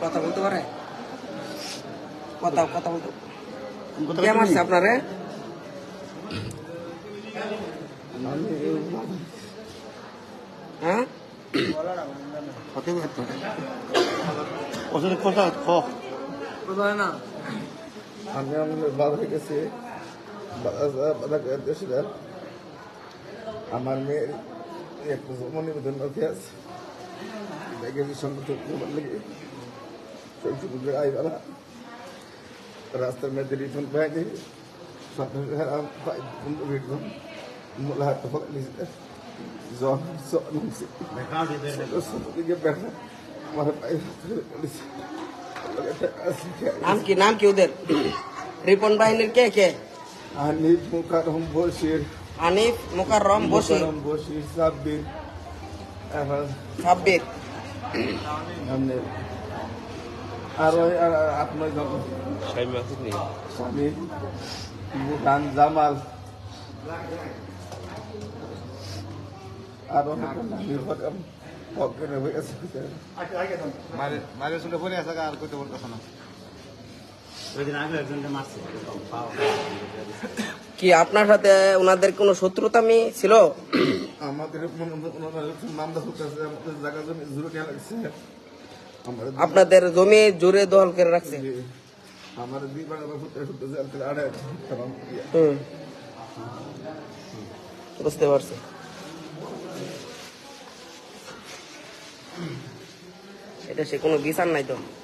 কথা বলতে পারে? কথা কথা বলতে কে মারছে আপনারে হ্যাঁ কথা কথা না। আমি আমাদের বাবা গেছে। বাজার বাজার গেছিলাম আমার মেয়ের একটা মনিবেদন নথি আছে গেছি সংগঠন তোমার লেগে সবসময় আইবালা রাস্তার মধ্যে রিফোন পাইনি স্বপ্নের হারাম পাই রিফোন মোলা হাত ফক নিছে জন সন নিছে সবদিকে দেখা আমার পাই পুলিশ নাম কি নাম কি ওদের রিপন বাহিনীর কে কে আনিফ মুকারম বশির আনিফ মোকাররম বসি মুকারম বশির সাব্বির সাব্বির সামনে আরও আপনার শাইমা কুকনি। স্বামী মুখান জামাল আরও হকাম পকেট হয়ে গেছে মারে মারে শুনে পরে আসা আর কইতে বলতেছ না কি আপনার সাথে ওনাদের কোনো শত্রুতামি ছিল? আমাদের জমি জুড়ে আপনাদের জমি জোরে দখল করে রাখছে? বুঝতে পারছি। এটা সে কোনো বিচার নাই তো?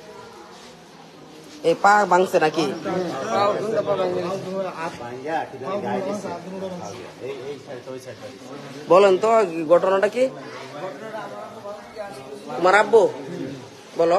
এই পা ভাঙছে নাকি? বলেন তো ঘটনাটা কি? তোমার আব্বু? বলো।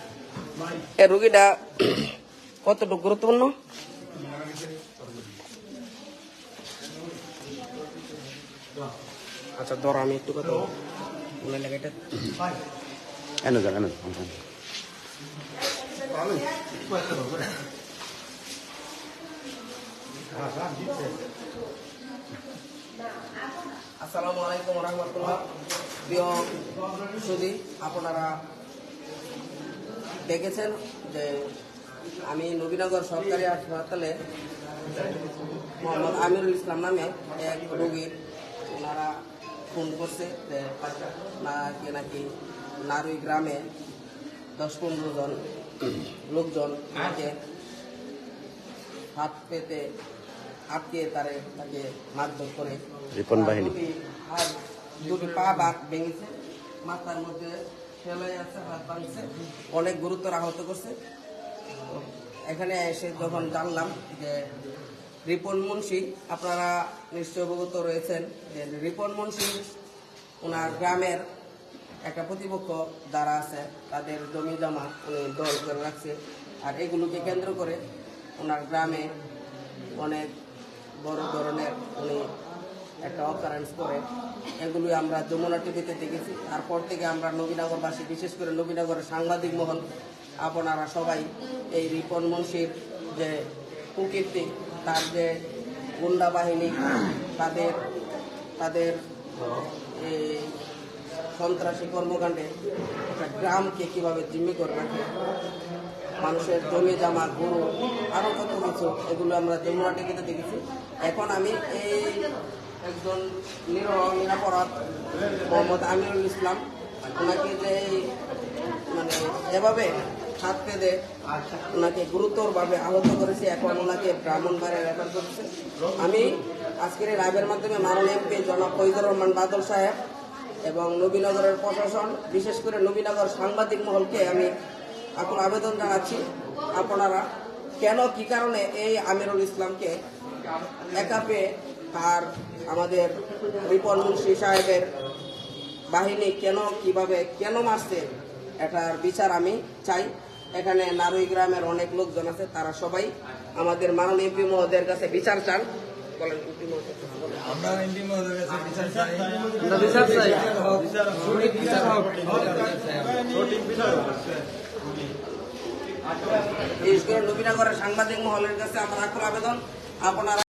এ রুগীটা কতটুকু গুরুত্বপূর্ণ আচ্ছা ধর আমি একটু কথা বলি। মনে লাগে এটা এনো যান এনো। আসসালামু আলাইকুম রহমতুল্লাহ প্রিয় সুদী আপনারা দেখেছেন যে আমি নবীনগর সরকারি হাসপাতালে মোহাম্মদ আমিরুল ইসলাম নামে এক রোগীর ওনারা ফোন করছে যে নাকি নাকি নারুই গ্রামে দশ পনেরো জন লোকজন তাকে হাত পেতে আটকে তারে তাকে মারধর করে রিপন বাহিনী। দুটি পা বাদ ভেঙেছে মাথার মধ্যে আছে অনেক গুরুতর আহত করছে। এখানে এসে যখন জানলাম যে রিপন মুন্সি, আপনারা নিশ্চয় অবগত রয়েছেন যে রিপন মুন্সি ওনার গ্রামের একটা প্রতিপক্ষ যারা আছে, তাদের জমি জমা উনি দল করে রাখছে। আর এগুলোকে কেন্দ্র করে ওনার গ্রামে অনেক বড় ধরনের উনি একটা অকারেন্স করে এগুলো আমরা যমুনা টিভিতে দেখেছি। তারপর থেকে আমরা নবীনগরবাসী, বিশেষ করে নবীনগরের সাংবাদিক মহল, আপনারা সবাই এই রিপন মুন্সির যে কুকীর্তি, তার যে গুন্ডা বাহিনী, তাদের তাদের এই সন্ত্রাসী কর্মকাণ্ডে একটা গ্রামকে কীভাবে জিম্মি করে রাখে, মানুষের জমি জামা, গরু আরও কত কিছু, এগুলো আমরা যমুনা টিভিতে দেখেছি। এখন আমি এই একজন নিরহ নিরাপরাধ মোহাম্মদ আমিরুল ইসলাম। ওনাকে যে মানে এভাবে হাত পেদে ওনাকে গুরুতরভাবে আহত করেছে, এখন ওনাকে ব্রাহ্মণবাড়ে রেফার করেছে। আমি আজকের এই লাইভের মাধ্যমে মাননীয় এমপি জনাব ফৈজুর রহমান বাদল সাহেব এবং নবীনগরের প্রশাসন, বিশেষ করে নবীনগর সাংবাদিক মহলকে আমি এখন আবেদন জানাচ্ছি। আপনারা কেন, কি কারণে এই আমিরুল ইসলামকে একা পেয়ে আর আমাদের রিপন মুন্সি সাহেবের বাহিনী কেন কীভাবে কেন মারছে এটার বিচার আমি চাই। এখানে নারুই গ্রামের অনেক লোকজন আছে তারা সবাই আমাদের মাননীয় এমপি মহোদয়ের কাছে বিচার চান। বলেন এমপি মহোদয় আমরা এমপি মহোদয়ের কাছে বিচার চাই। আমরা বিচার চাই। সঠিক বিচার হোক। বিশেষ করে নবীনগরের সাংবাদিক মহলের কাছে আমার আকুল আবেদন। আপনারা